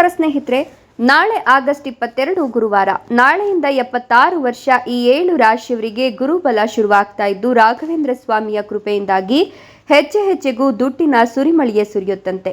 ನಮಸ್ಕಾರ ಸ್ನೇಹಿತರೆ, ನಾಳೆ ಆಗಸ್ಟ್ ಇಪ್ಪತ್ತೆರಡು ಗುರುವಾರ, ನಾಳೆಯಿಂದ ಎಪ್ಪತ್ತಾರು ವರ್ಷ ಈ ಏಳು ರಾಶಿಯವರಿಗೆ ಗುರುಬಲ ಶುರುವಾಗ್ತಾ ಇದ್ದು, ರಾಘವೇಂದ್ರ ಸ್ವಾಮಿಯ ಕೃಪೆಯಿಂದಾಗಿ ಹೆಚ್ಚೆ ಹೆಚ್ಚೆಗೂ ದುಡ್ಡಿನ ಸುರಿಮಳಿಯೇ ಸುರಿಯುತ್ತಂತೆ.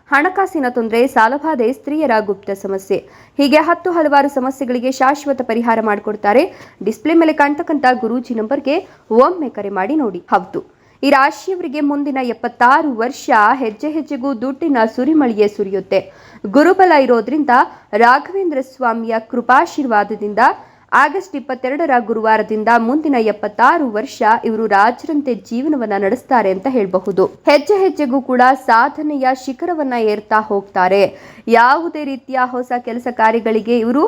ಹಣಕಾಸಿನ ತೊಂದರೆ ಸಾಲಬಾಧೆ ಸ್ತ್ರೀಯರ ಗುಪ್ತ ಸಮಸ್ಯೆ. ಹೀಗೆ ಹತ್ತು ಹಲವಾರು ಸಮಸ್ಯೆಗಳಿಗೆ ಶಾಶ್ವತ ಪರಿಹಾರ ಮಾಡಿಕೊಡ್ತಾರೆ. ಡಿಸ್ಪ್ಲೇ ಮೇಲೆ ಕಾಣ್ತಕ್ಕಂಥ ಗುರೂಜಿ ನಂಬರ್ಗೆ ಒಮ್ಮೆ ಕರೆ ಮಾಡಿ ನೋಡಿ. ಹೌದು. ಈ ರಾಶಿಯವರಿಗೆ ಮುಂದಿನ ಎಪ್ಪತ್ತಾರು ವರ್ಷ ಹೆಜ್ಜೆ ಹೆಜ್ಜೆಗೂ ದುಡ್ಡಿನ ಸುರಿಮಳಿಯೇ ಸುರಿಯುತ್ತೆ. ಗುರುಬಲ ಇರೋದ್ರಿಂದ ರಾಘವೇಂದ್ರ ಸ್ವಾಮಿಯ ಕೃಪಾಶೀರ್ವಾದದಿಂದ ಆಗಸ್ಟ್ ಇಪ್ಪತ್ತೆರಡರ ಗುರುವಾರದಿಂದ ಮುಂದಿನ ಎಪ್ಪತ್ತಾರು ವರ್ಷ ಇವರು ರಾಜರಂತೆ ಜೀವನವನ್ನ ನಡೆಸ್ತಾರೆ ಅಂತ ಹೇಳಬಹುದು. ಹೆಜ್ಜೆ ಹೆಜ್ಜೆಗೂ ಕೂಡ ಸಾಧನೆಯ ಶಿಖರವನ್ನ ಏರ್ತಾ ಹೋಗ್ತಾರೆ. ಯಾವುದೇ ರೀತಿಯ ಹೊಸ ಕೆಲಸ ಕಾರ್ಯಗಳಿಗೆ ಇವರು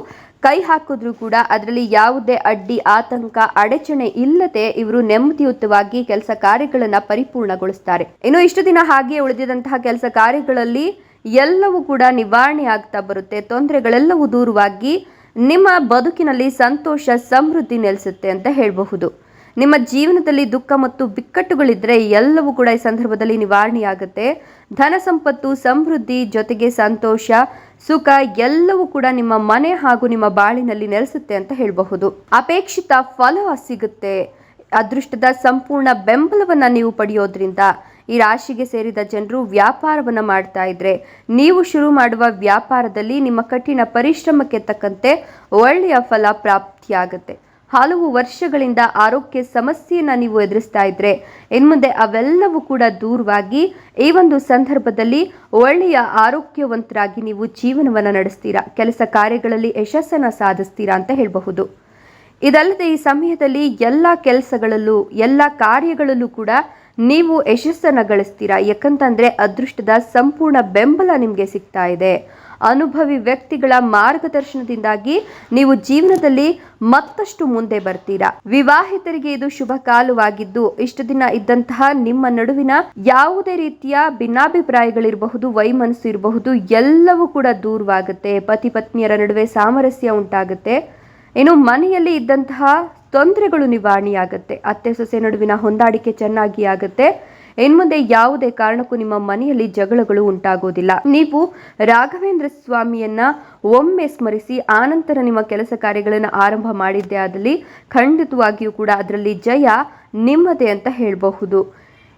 ಕೈ ಹಾಕಿದ್ರು ಕೂಡ ಅದರಲ್ಲಿ ಯಾವುದೇ ಅಡ್ಡಿ, ಆತಂಕ, ಅಡಚಣೆ ಇಲ್ಲದೆ ಇವರು ನೆಮ್ಮದಿಯುತವಾಗಿ ಕೆಲಸ ಕಾರ್ಯಗಳನ್ನ ಪರಿಪೂರ್ಣಗೊಳಿಸ್ತಾರೆ. ಇನ್ನು ಇಷ್ಟು ದಿನ ಹಾಗೆ ಉಳಿದಿದಂತಹ ಕೆಲಸ ಕಾರ್ಯಗಳಲ್ಲಿ ಎಲ್ಲವೂ ಕೂಡ ನಿವಾರಣೆ ಆಗ್ತಾ ಬರುತ್ತೆ. ತೊಂದರೆಗಳೆಲ್ಲವೂ ದೂರವಾಗಿ ನಿಮ್ಮ ಬದುಕಿನಲ್ಲಿ ಸಂತೋಷ, ಸಮೃದ್ಧಿ ನೆಲೆಸುತ್ತೆ ಅಂತ ಹೇಳಬಹುದು. ನಿಮ್ಮ ಜೀವನದಲ್ಲಿ ದುಃಖ ಮತ್ತು ಬಿಕ್ಕಟ್ಟುಗಳಿದ್ದರೆ ಎಲ್ಲವೂ ಕೂಡ ಈ ಸಂದರ್ಭದಲ್ಲಿ ನಿವಾರಣೆಯಾಗುತ್ತೆ. ಧನ ಸಂಪತ್ತು, ಸಮೃದ್ಧಿ ಜೊತೆಗೆ ಸಂತೋಷ, ಸುಖ ಎಲ್ಲವೂ ಕೂಡ ನಿಮ್ಮ ಮನೆ ಹಾಗೂ ನಿಮ್ಮ ಬಾಳಿನಲ್ಲಿ ನೆಲೆಸುತ್ತೆ ಅಂತ ಹೇಳಬಹುದು. ಅಪೇಕ್ಷಿತ ಫಲ ಸಿಗುತ್ತೆ. ಅದೃಷ್ಟದ ಸಂಪೂರ್ಣ ಬೆಂಬಲವನ್ನು ನೀವು ಪಡೆಯೋದ್ರಿಂದ ಈ ರಾಶಿಗೆ ಸೇರಿದ ಜನರು ವ್ಯಾಪಾರವನ್ನ ಮಾಡ್ತಾ ಇದ್ರೆ ನೀವು ಶುರು ಮಾಡುವ ವ್ಯಾಪಾರದಲ್ಲಿ ನಿಮ್ಮ ಕಠಿಣ ಪರಿಶ್ರಮಕ್ಕೆ ತಕ್ಕಂತೆ ಒಳ್ಳೆಯ ಫಲ ಪ್ರಾಪ್ತಿಯಾಗುತ್ತೆ. ಹಲವು ವರ್ಷಗಳಿಂದ ಆರೋಗ್ಯ ಸಮಸ್ಯೆಯನ್ನ ನೀವು ಎದುರಿಸ್ತಾ ಇದ್ರೆ ಇನ್ಮುಂದೆ ಅವೆಲ್ಲವೂ ಕೂಡ ದೂರವಾಗಿ ಈ ಒಂದು ಸಂದರ್ಭದಲ್ಲಿ ಒಳ್ಳೆಯ ಆರೋಗ್ಯವಂತರಾಗಿ ನೀವು ಜೀವನವನ್ನ ನಡೆಸ್ತೀರಾ, ಕೆಲಸ ಕಾರ್ಯಗಳಲ್ಲಿ ಯಶಸ್ಸನ್ನು ಸಾಧಿಸ್ತೀರಾ ಅಂತ ಹೇಳಬಹುದು. ಇದಲ್ಲದೆ ಈ ಸಮಯದಲ್ಲಿ ಎಲ್ಲ ಕೆಲಸಗಳಲ್ಲೂ, ಎಲ್ಲ ಕಾರ್ಯಗಳಲ್ಲೂ ಕೂಡ ನೀವು ಯಶಸ್ಸನ್ನ ಗಳಿಸ್ತೀರಾ? ಯಾಕಂತಂದರೆ ಅದೃಷ್ಟದ ಸಂಪೂರ್ಣ ಬೆಂಬಲ ನಿಮಗೆ ಸಿಗ್ತಾ ಇದೆ. ಅನುಭವಿ ವ್ಯಕ್ತಿಗಳ ಮಾರ್ಗದರ್ಶನದಿಂದಾಗಿ ನೀವು ಜೀವನದಲ್ಲಿ ಮತ್ತಷ್ಟು ಮುಂದೆ ಬರ್ತೀರಾ. ವಿವಾಹಿತರಿಗೆ ಇದು ಶುಭ ಕಾಲವಾಗಿದ್ದು, ಇಷ್ಟು ದಿನ ಇದ್ದಂತಹ ನಿಮ್ಮ ನಡುವಿನ ಯಾವುದೇ ರೀತಿಯ ಭಿನ್ನಾಭಿಪ್ರಾಯಗಳಿರಬಹುದು, ವೈಮನಸ್ಸು ಇರಬಹುದು, ಎಲ್ಲವೂ ಕೂಡ ದೂರವಾಗುತ್ತೆ. ಪತಿ ಪತ್ನಿಯರ ನಡುವೆ ಸಾಮರಸ್ಯ ಉಂಟಾಗುತ್ತೆ. ಇನ್ನು ಮನೆಯಲ್ಲಿ ಇದ್ದಂತಹ ತೊಂದರೆಗಳು ನಿವಾರಣೆಯಾಗುತ್ತೆ. ಅತ್ತೆ ಸೊಸೆ ನಡುವಿನ ಹೊಂದಾಣಿಕೆ ಚೆನ್ನಾಗಿ ಆಗುತ್ತೆ. ಇನ್ಮುಂದೆ ಯಾವುದೇ ಕಾರಣಕ್ಕೂ ನಿಮ್ಮ ಮನೆಯಲ್ಲಿ ಜಗಳಗಳು ಉಂಟಾಗೋದಿಲ್ಲ. ನೀವು ರಾಘವೇಂದ್ರ ಸ್ವಾಮಿಯನ್ನ ಒಮ್ಮೆ ಸ್ಮರಿಸಿ, ಆನಂತರ ನಿಮ್ಮ ಕೆಲಸ ಕಾರ್ಯಗಳನ್ನು ಆರಂಭ ಮಾಡಿದ್ದೆ ಆದಲ್ಲಿ ಖಂಡಿತವಾಗಿಯೂ ಕೂಡ ಅದರಲ್ಲಿ ಜಯ ನಿಮ್ಮದೇ ಅಂತ ಹೇಳಬಹುದು.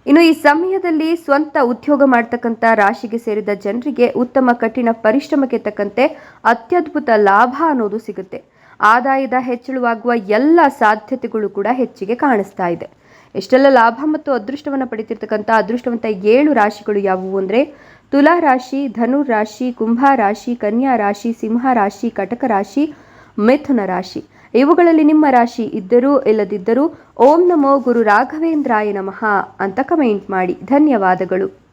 ಇನ್ನು ಈ ಸಮಯದಲ್ಲಿ ಸ್ವಂತ ಉದ್ಯೋಗ ಮಾಡ್ತಕ್ಕಂಥ ರಾಶಿಗೆ ಸೇರಿದ ಜನರಿಗೆ ಉತ್ತಮ, ಕಠಿಣ ಪರಿಶ್ರಮಕ್ಕೆ ತಕ್ಕಂತೆ ಅತ್ಯದ್ಭುತ ಲಾಭ ಅನ್ನೋದು ಸಿಗುತ್ತೆ. ಆದಾಯದ ಹೆಚ್ಚಳವಾಗುವ ಎಲ್ಲ ಸಾಧ್ಯತೆಗಳು ಕೂಡ ಹೆಚ್ಚಿಗೆ ಕಾಣಿಸ್ತಾ ಇದೆ. ಎಷ್ಟೆಲ್ಲ ಲಾಭ ಮತ್ತು ಅದೃಷ್ಟವನ್ನು ಪಡಿತಿರ್ತಕ್ಕಂಥ ಅದೃಷ್ಟವಂತ ಏಳು ರಾಶಿಗಳು ಯಾವುವು ಅಂದರೆ ತುಲಾ ರಾಶಿ, ಧನು ರಾಶಿ, ಕುಂಭ ರಾಶಿ, ಕನ್ಯಾ ರಾಶಿ, ಸಿಂಹ ರಾಶಿ, ಕಟಕ ರಾಶಿ, ಮಿಥುನ ರಾಶಿ. ಇವುಗಳಲ್ಲಿ ನಿಮ್ಮ ರಾಶಿ ಇದ್ದರೂ ಇಲ್ಲದಿದ್ದರೂ ಓಂ ನಮೋ ಗುರು ರಾಘವೇಂದ್ರಾಯ ನಮಃ ಅಂತ ಕಮೆಂಟ್ ಮಾಡಿ. ಧನ್ಯವಾದಗಳು.